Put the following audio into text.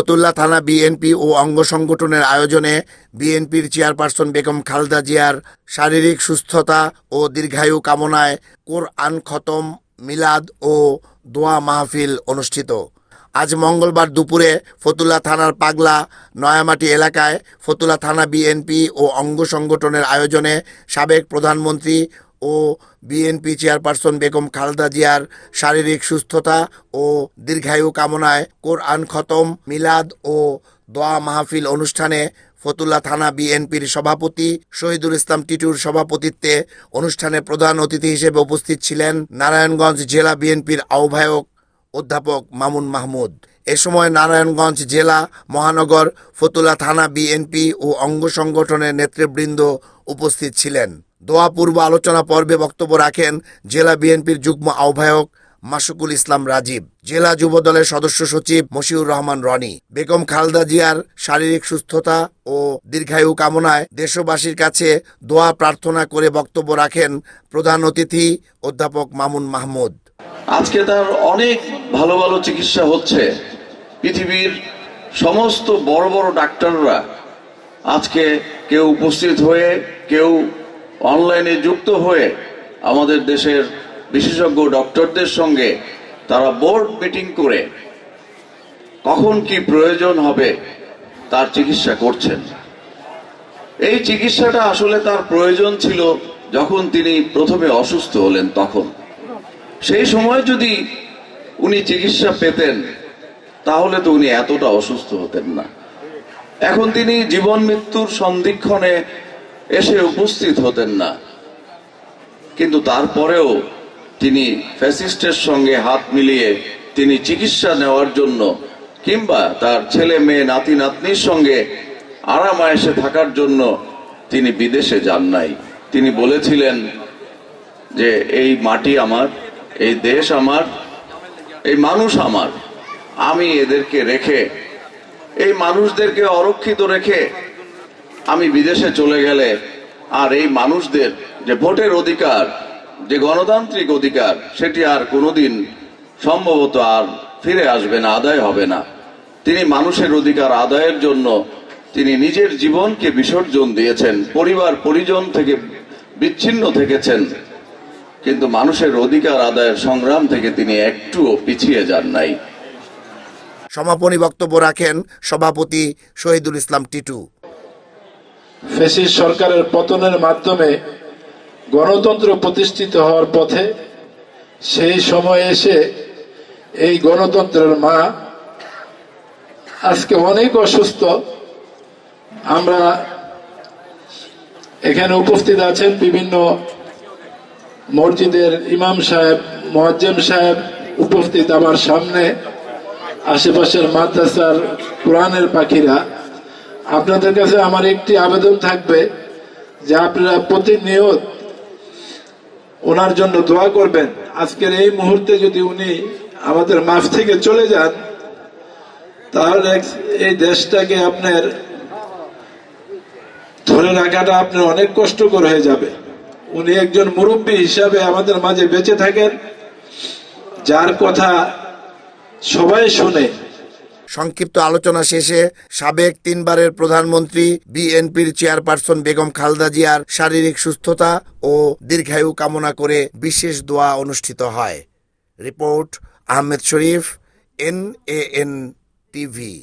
ফতুল্লা থানা বিএনপি ও অঙ্গ সংগঠনের আয়োজনে বিএনপির চেয়ারপারসন বেগম খালেদা জিয়ার শারীরিক সুস্থতা ও দীর্ঘায়ু কামনায় কোরআন খতম, মিলাদ ও দোয়া মাহফিল অনুষ্ঠিত। আজ মঙ্গলবার দুপুরে ফতুল্লা থানার পাগলা, নয়ামাটি এলাকায় ফতুল্লা থানা বিএনপি ও অঙ্গ সংগঠনের আয়োজনে সাবেক প্রধানমন্ত্রী ও বিএনপি চেয়ারপারসন বেগম খালেদা জিয়ার শারীরিক সুস্থতা ও দীর্ঘায়ু কামনায় কোরআন খতম, মিলাদ ও দোয়া মাহফিল অনুষ্ঠানে ফতুল্লা থানা বিএনপির সভাপতি শহীদুল ইসলাম টিটুর সভাপতিত্বে অনুষ্ঠানে প্রধান অতিথি হিসেবে উপস্থিত ছিলেন নারায়ণগঞ্জ জেলা বিএনপির আহ্বায়ক অধ্যাপক মামুন মাহমুদ। এ সময় নারায়ণগঞ্জ জেলা, মহানগর ফতুলা থানা, বিএনপি ও অঙ্গ সংগঠনের নেতৃবৃন্দ উপস্থিত ছিলেন। দোয়া পূর্ব আলোচনা পর্বে বক্তব্য রাখেন জেলা বিএনপির যুগ্ম আহ্বায়ক মাসুকুল ইসলাম রাজীব, জেলা যুব দলের সদস্য সচিব মশিউর রহমান রনি, বেগম খালদা জিয়ার শারীরিক সুস্থতা ও দীর্ঘায়ু কামনায় দেশবাসীর কাছে দোয়া প্রার্থনা করে বক্তব্য রাখেন প্রধান অতিথি অধ্যাপক মামুন মাহমুদ। আজকে তার অনেক ভালো ভালো চিকিৎসা হচ্ছে। পৃথিবীর সমস্ত বড় বড় ডাক্তাররা আজকে কেউ উপস্থিত হয়ে, কেউ অনলাইনে যুক্ত হয়ে আমাদের দেশের বিশেষজ্ঞ ডক্টরদের সঙ্গে তারা বোর্ড মিটিং করে কখন কি প্রয়োজন হবে তার চিকিৎসা করছেন। এই চিকিৎসাটা আসলে তার প্রয়োজন ছিল যখন তিনি প্রথমে অসুস্থ হলেন তখন। সেই সময় যদি উনি চিকিৎসা পেতেন তাহলে তো উনি এতটা অসুস্থ হতেন না। এখন তিনি জীবন মৃত্যুর সন্ধিক্ষণে এসে উপস্থিত হতেন না। কিন্তু তারপরেও তিনি ফ্যাসিস্টের সঙ্গে হাত মিলিয়ে তিনি চিকিৎসা নেওয়ার জন্য কিংবা তার ছেলে, মেয়ে, নাতি, নাতনির সঙ্গে আরামায়েসে থাকার জন্য তিনি বিদেশে যান নাই। তিনি বলেছিলেন যে, এই মাটি আমার, এই দেশ আমার, এই মানুষ আমার। আমি এদেরকে রেখে, এই মানুষদেরকে অরক্ষিত রেখে আমি বিদেশে চলে গেলে আর এই মানুষদের যে ভোটের অধিকার, যে গণতান্ত্রিক অধিকার, সেটি আর কোনোদিন সম্ভবত আর ফিরে আসবে না, আদায় হবে না। তিনি মানুষের অধিকার আদায়ের জন্য তিনি নিজের জীবনকে বিসর্জন দিয়েছেন, পরিবার পরিজন থেকে বিচ্ছিন্ন থেকেছেন। কিন্তু মানুষের অধিকার আদায়ের সংগ্রাম থেকে তিনি একটুও পিছিয়ে যান নাই। সমাপনী বক্তব্য রাখেন সভাপতি শহীদুল ইসলাম টিটু। ফেসিস সরকারের পতনের মাধ্যমে গণতন্ত্র প্রতিষ্ঠিত হওয়ার পথে সেই সময় এসে এই গণতন্ত্রের মা আজকে অনেক অসুস্থ। আমরা এখানে উপস্থিত আছেন বিভিন্ন মসজিদের ইমাম সাহেব, মোয়াজ্জেম সাহেব উপস্থিত আমার সামনে। আশেপাশের মাদ্রাসার কোরআনের পাখিরা, আপনাদের কাছে আমার একটি আবেদন থাকবে যে আপনারা প্রতিনিয়ত ওনার জন্য দোয়া করবেন। আজকের এই মুহূর্তে যদি উনি আমাদের মাঠ থেকে চলে যান, তাহলে এই দেশটাকে আপনার ধরে রাখাটা আপনার অনেক কষ্টকর হয়ে যাবে। উনি একজন মুরব্বী হিসাবে আমাদের মাঝে বেঁচে থাকেন, যার কথা সবাই শুনে। সংক্ষিপ্ত আলোচনা শেষে সাবেক তিনবারের প্রধানমন্ত্রী, বিএনপির চেয়ারপারসন বেগম খালদা জিয়ার শারীরিক সুস্থতা ও দীর্ঘায়ু কামনা করে বিশেষ দোয়া অনুষ্ঠিত হয়। Report Ahmed Sharif N A N TV.